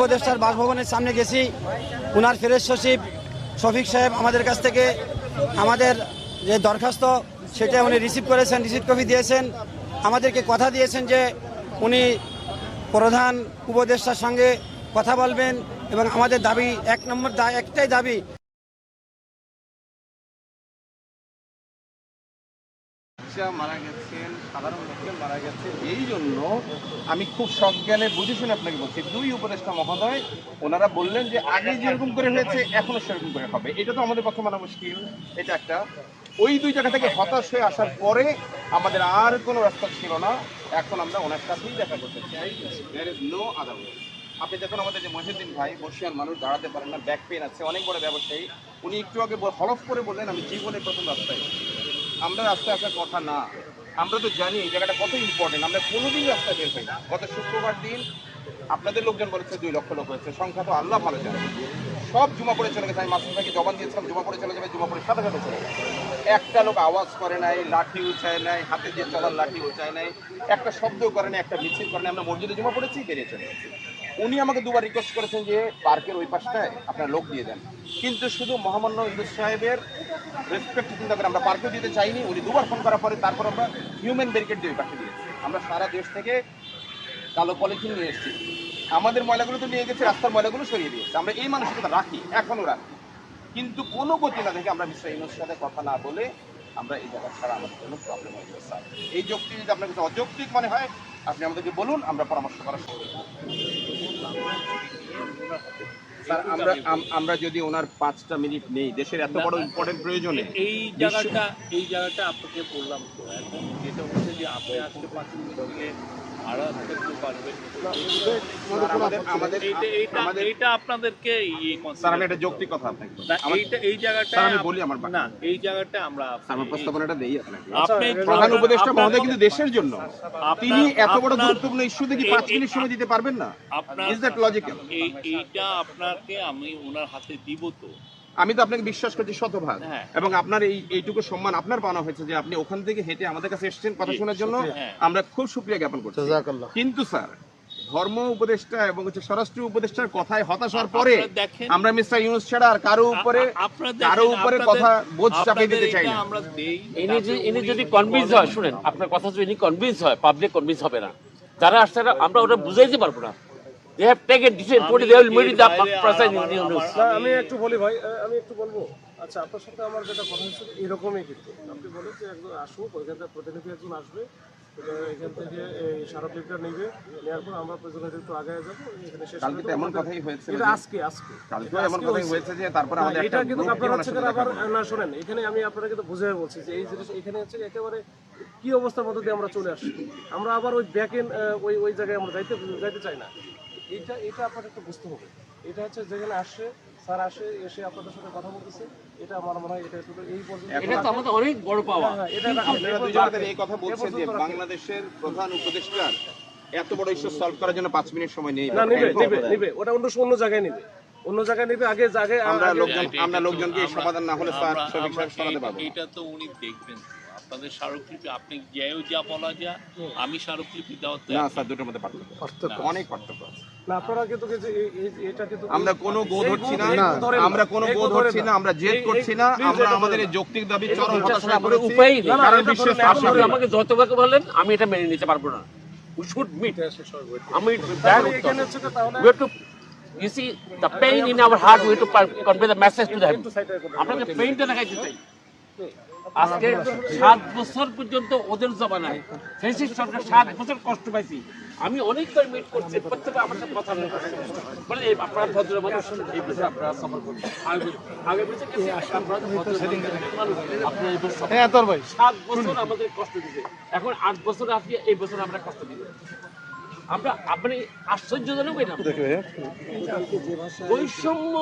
উপদেষ্টার বাসভবনের সামনে গেছি। উনার ফেরেজ সচিব শফিক সাহেব আমাদের কাছ থেকে আমাদের যে দরখাস্ত, সেটা উনি রিসিভ করেছেন রিসিভ কপি দিয়েছেন। আমাদেরকে কথা দিয়েছেন যে উনি প্রধান উপদেষ্টার সঙ্গে কথা বলবেন এবং আমাদের দাবি এক নম্বর একটাই দাবি বাচ্চা মারা গেছেন, সাধারণ লোকজন মারা গেছে এই জন্য আমি খুব সজ্ঞানে বুঝে শুনে আপনাকে বলছি, দুই উপদেষ্টা মহোদয়, ওনারা বললেন যে আগে যেরকম করে হয়েছে, এখনও সেরকম করে হবে। এটা তো আমাদের পক্ষে মানা মুশকিল, এটা একটা। ওই দুই জায়গা থেকে হতাশ হয়ে আসার পরে আমাদের আর কোনো রাস্তা ছিল না। এখন আমরা ওনার সাথেই দেখা করতে চাই। দেয়ার ইজ নো আদার আপনি দেখুন আমাদের যে মহিউদ্দিন ভাই, বর্ষিয়ান মানুষ, দাঁড়াতে পারেন না, ব্যাক পেন আছে, অনেক বড় ব্যবসায়ী। উনি একটু আগে হলফ করে বললেন, আমি জীবনে প্রথম রাস্তায়। আমরা রাস্তায় আসার কথা না। আমরা তো জানি এই জায়গাটা কত ইম্পর্টেন্ট আমরা কোনোদিন রাস্তায় বের হই না। গত শুক্রবার দিন আপনাদের লোকজন বলেছে দুই লক্ষ লোক হয়েছে। সংখ্যা তো আল্লাহ ভালো জানে। সব জমা পড়ে চলে গেছে। আমি মাসুদ ভাইকে জবান দিয়েছিলাম, জমা পড়ে চলে যাবে, জমা পড়ে সাথে সাথে চলে একটা লোক আওয়াজ করে নাই, লাঠি উঁচায় নাই, হাতে যে চলার লাঠি উঁচায় নাই, একটা শব্দ করে নাই, একটা মিছিল করে নাই। আমরা মসজিদে জুমা পড়েছি, বেরিয়ে চলে উনি আমাকে দুবার রিকোয়েস্ট করেছেন যে, পার্কের ওই পাশটায় আপনার লোক দিয়ে দেন। কিন্তু শুধু মহামান্য ইউনুস সাহেবের রেসপেক্ট চিন্তা করে আমরা পার্কেও দিতে চাইনি, উনি দুবার ফোন করার পরে তারপর আমরা হিউম্যান ব্যারিকেড দিয়ে পাশে দিয়েছি। আমরা সারা দেশ থেকে কালো পলিথিন নিয়ে এসেছি। আমাদের ময়লাগুলো তো নিয়ে গেছে, রাস্তার ময়লাগুলো সরিয়ে দিয়েছে। আমরা এই মানসিকতা রাখি এখনও রাখি। কিন্তু কোনো গতি না দেখে আমরা মিস্টার ইউনুস সাথে কথা না বলে আমরা এই জায়গা ছাড়া আমাদের কোনো প্রবলেম হয়ে যাবে স্যার এই যুক্তি যদি আপনার কাছে অযৌক্তিক মনে হয়, আপনি আমাদেরকে বলুন, আমরা পরামর্শ করার। স্যার আমরা আমরা যদি ওনার পাঁচটা মিনিট নেই দেশের এত বড় ইম্পর্টেন্ট প্রয়োজনে। এই জায়গাটা এই জায়গাটা আপনাকে বললাম তো এখন যেটা হচ্ছে যে আপনি আজকে পাঁচ মিনিট প্রধান উপদেষ্টা মহোদয় কিন্তু দেশের জন্য। তিনি এত বড় গুরুত্বপূর্ণ ইস্যুতে কি পাঁচ মিনিট সময় দিতে পারবেন না? আপনার ইজ দ্যাট লজিক্যাল এইটা আপনাকে আমি ওনার হাতে দিব তো। আমি তো আপনাকে বিশ্বাস করছি শতভাগ। হ্যাঁ। এবং আপনার এই এইটুকু সম্মান আপনার পাওয়া হয়েছে যে আপনি ওখান থেকে হেঁটে আমাদের কাছে এসেছেন কথা শোনার জন্য। হ্যাঁ। আমরা খুব সুক্রিয়া জ্ঞাপন করছি। কিন্তু স্যার ধর্ম উপদেষ্টা এবং হচ্ছে স্বরাষ্ট্র উপদেষ্টার কথায় হতাশ হওয়ার পরে আমরা মিস্টার ইউনুস ছাড়া আর কারও উপরে কারও উপরে কথা বোঝ চাপিয়ে দিতে চাই না। ইনি ইনি যদি কনভিন্স হয় শুনেন আপনার কথা যদি ইনি কনভিন্স হয় পাবলিক কনভিন্স হবে না। যারা আসছে আমরা ওটা বুঝাইতে পারব না। দে হ্যাভ টেকেন ডিসিশন আমি একটু বলি ভাই আমি একটু বলব। আচ্ছা আপনার সাথে আমার যেটা কথা হচ্ছে এরকমই কিন্তু। আপনি বলেন যে একজন আসুক ওইখান থেকে প্রতিনিধি একজন আসবে এখান থেকে এই স্মারকলিপিটা নেবে নেওয়ার পর আমরা একটু আগে যাব এখানে শেষ কালকে তো এমন কথাই হয়েছে এটা আজকে আজকে। কালকেও এটা এমন কথাই হয়েছে। যে তারপরে আমাদের এটা কিন্তু আপনারা হচ্ছে আবার না শোনেন এখানে আমি আপনাকে তো বুঝে বলছি যে এই জিনিস এখানে হচ্ছে একেবারে কি অবস্থার মধ্যে দিয়ে আমরা চলে আসছি? আমরা আবার ওই ব্যাক এন ওই ওই জায়গায় আমরা যাইতে যাইতে চাই না। এটা এটা আপনার একটু বুঝতে হবে। এটা হচ্ছে যেখানে আসে স্যার আসে এসে আপনাদের সাথে কথা বলতেছে। এটা আমার মনে হয় এটা একটু এই পর্যন্ত এটা তো আমাদের অনেক বড় পাওয়া। হ্যাঁ, এটা আপনারা এরপর এই কথা বলছেন যে বাংলাদেশের প্রধান এত বড় ইস্যু সলভ করার জন্য পাঁচ মিনিট সময় নেই। না নিবে নিবে নিবে। ওটা অন্য অন্য জায়গায় নিবে। অন্য জায়গায় নিবে আগে জায়গায় আমরা লোকজন আমরা লোকজনকে সমাধান না হলে স্যার সাহেব পারব এটা তো উনি দেখবেন। আপনাদের স্মারকলিপি আপনি যেও যা বলা যা আমি স্মারকলিপি দেওয়ার না স্যার দুটোর মধ্যে পার্থক্য অনেক পার্থক্য না আপনারা কিন্তু এই যে এই- এই- এটা কিন্তু আমরা কোনো গো এই ধরছি না। আমরা কোনো গো গো ধরছি না। আমরা জেদ করছি না। আমরা আমাদের। যৌক্তিক দাবি চরম উপায়ই নেই। না, না, কারণ বিশ্বের শাসক আমাকে যত ভাবে বলেন আমি এটা মেনে নিতে পারব না। উই শুড মিট আমি এখানে হচ্ছে তাহলে you see the pain in our heart we have to convey the message to them. আপনাকে পেইনটা দেখাইতে চাই। আজকে সাত বছর পর্যন্ত ওদের জমানায় ফেসিস সরকার সাত বছর কষ্ট পাইছি। আমি অনেকবার মিট করছি আমার সাথে কথা বলে আপনারা ভদ্র মানুষ এই বিষয়ে আপনারা সফর করুন আগে গেছি আপনারা ভদ্র মানুষ আপনি এই বছর হ্যাঁ সাত বছর আমাদের কষ্ট এখন আট বছর আসবে এই বছর আমরা কষ্ট দিব। আমরা আপনি আশ্চর্যজনক এটা বৈষম্য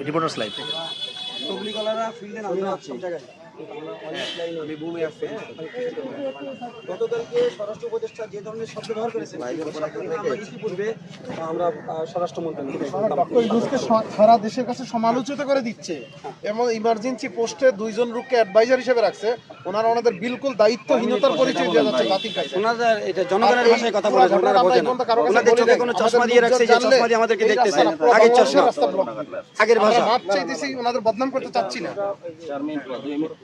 রিপোর্টার্স লাইভ তবলিগলারা ফিল্ডে নামতে হচ্ছে আমি ভূমি আছে। গতকালকে স্বরাষ্ট্র উপদেষ্টা যে ধরনের শব্দ ব্যবহার করেছেন ইতিপূর্বে আমরা স্বরাষ্ট্র মন্ত্রণালয় ডক্টর ইউনুসকে স- সারা দেশের কাছে সমালোচিত করে দিচ্ছে এবং ইমার্জেন্সি পোস্টে দুইজন লোককে অ্যাডভাইজার হিসেবে রাখছে। ওনারা ওনাদের বিলকুল দায়িত্বহীনতার পরিচয় দেওয়া যাচ্ছে জাতির কাছে। ওনাদের এটা জনগণের ভাষায় কথা পুরো ওনারা ঘটনাটা বোঝে আমরা না। এখন কারও কাছে ওনাদের চোখে কোনো চশমা দিয়ে রাখছে যে চশমা দিয়ে আমাদেরকে দেখতেছে আগের চশমা রাস্তা ব্লক দিবে। আগের ভাষা। মাপ চাইতেছি ওনাদের বদনাম করতে চাচ্ছি না।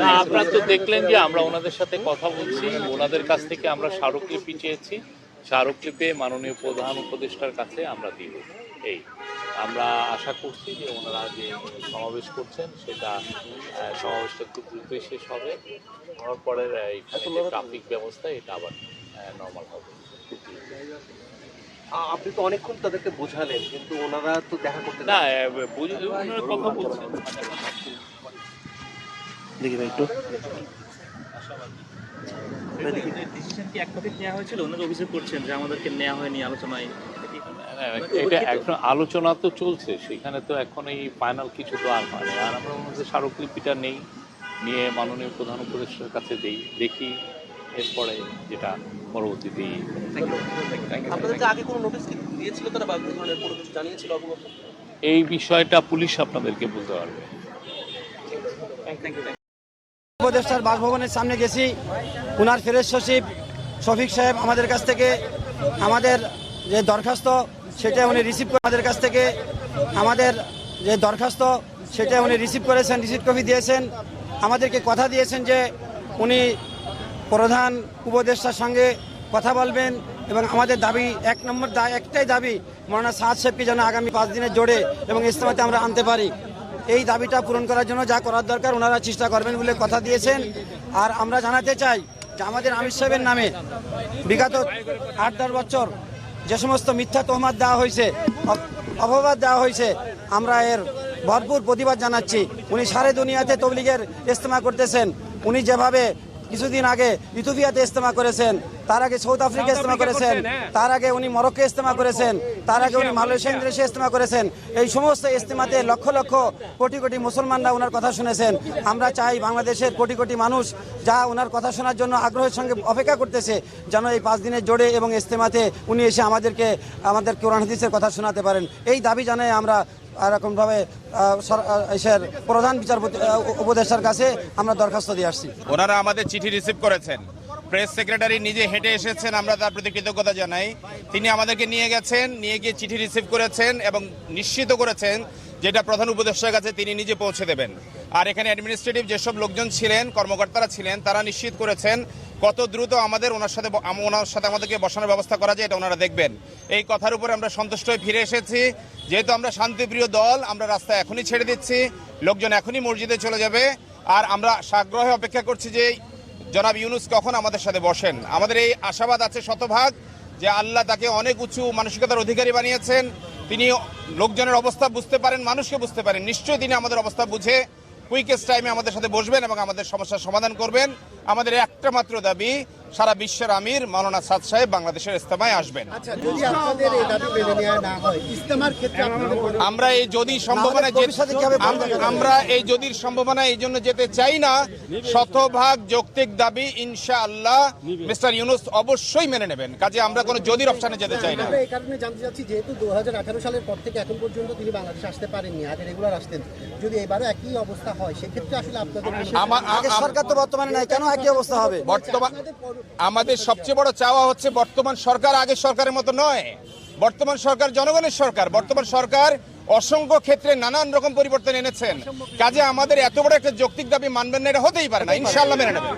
না আপনারা তো দেখলেন যে আমরা ওনাদের সাথে কথা বলছি। ওনাদের কাছ থেকে আমরা স্মারকলিপি চেয়েছি। স্মারকলিপে মাননীয় প্রধান উপদেষ্টার কাছে আমরা দিব। এই আমরা আশা করছি যে ওনারা যে সমাবেশ করছেন সেটা সমাবেশটা খুব দ্রুতই শেষ হবে। হওয়ার পরে এখানে যে ট্রাফিক ব্যবস্থা এটা আবার নর্মাল হবে। আপনি তো অনেকক্ষণ তাদেরকে বোঝালেন কিন্তু ওনারা তো দেখা করতে না ওনারা কথা বলছেন। ডিসিশন কি এক নেওয়া হয়েছিল? অন্য অভিযোগ করছেন যে আমাদেরকে নেওয়া হয়নি আলোচনায়। এটা এখন আলোচনা তো চলছে সেখানে তো এখন এই ফাইনাল কিছু তো আর মানে আর আমরা মধ্যে স্মারকলিপিটা নেই নিয়ে মাননীয় প্রধান উপদেষ্টার কাছে দেই দেখি এরপরে যেটা পরবর্তীতে এই বিষয়টা পুলিশ আপনাদেরকে বলতে পারবে। উপদেষ্টার বাসভবনের সামনে গেছি। উনার ফেরেশ সচিব শফিক সাহেব আমাদের কাছ থেকে আমাদের যে দরখাস্ত সেটা উনি রিসিভ করে আমাদের কাছ থেকে। আমাদের যে দরখাস্ত সেটা উনি রিসিভ করেছেন রিসিভ কপি দিয়েছেন। আমাদেরকে কথা দিয়েছেন যে উনি প্রধান উপদেষ্টার সঙ্গে কথা বলবেন এবং আমাদের দাবি এক নম্বর একটাই দাবি মৌলানা সাদ সাহেবকে যেন আগামী পাঁচ দিনের জোরে এবং ইস্তেমাতে আমরা আনতে পারি। এই দাবিটা পূরণ করার জন্য যা করার দরকার ওনারা চেষ্টা করবেন বলে কথা দিয়েছেন। আর আমরা জানাতে চাই যে আমাদের আমির সাহেবের নামে বিগত আট দশ বছর যে সমস্ত মিথ্যা তহমাত দেওয়া হয়েছে অপবাদ দেওয়া হয়েছে, আমরা এর ভরপুর প্রতিবাদ জানাচ্ছি। উনি সারে দুনিয়াতে তবলিগের ইস্তেমা করতেছেন। উনি যেভাবে কিছুদিন আগে ইথোপিয়াতে ইস্তেমা করেছেন তার আগে সাউথ আফ্রিকা ইস্তেমা করেছেন তার আগে উনি মরক্কো ইস্তেমা করেছেন তার আগে উনি মালয়েশিয়া ইন্দোনেশিয়া ইস্তেমা করেছেন। এই সমস্ত ইস্তেমাতে লক্ষ লক্ষ কোটি কোটি মুসলমানরা ওনার কথা শুনেছেন। আমরা চাই বাংলাদেশের কোটি কোটি মানুষ যা ওনার কথা শোনার জন্য আগ্রহের সঙ্গে অপেক্ষা করতেছে যেন এই পাঁচ দিনের জোরে এবং ইস্তেমাতে উনি এসে আমাদেরকে আমাদের কোরআন হাদিসের কথা শোনাতে পারেন। এই দাবি জানাই আমরা এরকমভাবে এসের প্রধান বিচারপতি উপদেষ্টার কাছে আমরা দরখাস্ত দিয়ে আসছি। ওনারা আমাদের চিঠি রিসিভ করেছেন। প্রেস সেক্রেটারি নিজে হেঁটে এসেছেন, আমরা তার প্রতি কৃতজ্ঞতা জানাই। তিনি আমাদেরকে নিয়ে গেছেন, নিয়ে গিয়ে চিঠি রিসিভ করেছেন এবং নিশ্চিত করেছেন যেটা প্রধান উপদেষ্টার কাছে তিনি নিজে পৌঁছে দেবেন। আর এখানে অ্যাডমিনিস্ট্রেটিভ যেসব লোকজন ছিলেন, কর্মকর্তারা ছিলেন, তারা নিশ্চিত করেছেন কত দ্রুত আমাদের ওনার সাথে ওনার সাথে আমাদেরকে বসানোর ব্যবস্থা করা যায় এটা ওনারা দেখবেন। এই কথার উপরে আমরা সন্তুষ্ট হয়ে ফিরে এসেছি। যেহেতু আমরা শান্তিপ্রিয় দল, আমরা রাস্তা এখনই ছেড়ে দিচ্ছি। লোকজন এখনই মসজিদে চলে যাবে। আর আমরা সাগ্রহে অপেক্ষা করছি যে জনাব ইউনুস কখন আমাদের সাথে বসেন। আমাদের এই আশাবাদ আছে শতভাগ যে আল্লাহ তাকে অনেক উঁচু মানসিকতার অধিকারী বানিয়েছেন। তিনি লোকজনের অবস্থা বুঝতে পারেন, মানুষকে বুঝতে পারেন। নিশ্চয়ই তিনি আমাদের অবস্থা বুঝে কুইকেস্ট টাইমে আমাদের সাথে বসবেন এবং আমাদের সমস্যার সমাধান করবেন। আমাদের একটা মাত্র দাবি সারা বিশ্বের আমির মাওলানা সাদ সাহেব বাংলাদেশের ইস্তেমায় আসবেন। আচ্ছা আমরা এই যদি সম্ভাবনা? আমরা এই যদির সম্ভাবনা এই জন্য যেতে চাই না শতভাগ যৌক্তিক দাবি ইনশা আল্লাহ মিস্টার ইউনুস অবশ্যই মেনে নেবেন। কাজে আমরা কোনো যদির অপশানে যেতে চাই না। এই কারণে জানতে চাচ্ছি যেহেতু দু হাজার আঠারো সালের পর থেকে এখন পর্যন্ত তিনি বাংলাদেশে আসতে পারেননি আগে রেগুলার আসতেন। যদি এবারও একই অবস্থা হয় সেক্ষেত্রে আসলে আপনাদের সরকার তো বর্তমানে নাই কেন একই অবস্থা হবে? বর্তমান আমাদের সবচেয়ে বড় চাওয়া হচ্ছে বর্তমান সরকার আগের সরকারের মতো নয়। বর্তমান সরকার জনগণের সরকার। বর্তমান সরকার অসংখ্য ক্ষেত্রে নানান রকম পরিবর্তন এনেছেন। কাজে আমাদের এত বড় একটা যৌক্তিক দাবি মানবেন না, এটা হতেই পারে না। ইনশাল্লাহ মেনে নেবেন।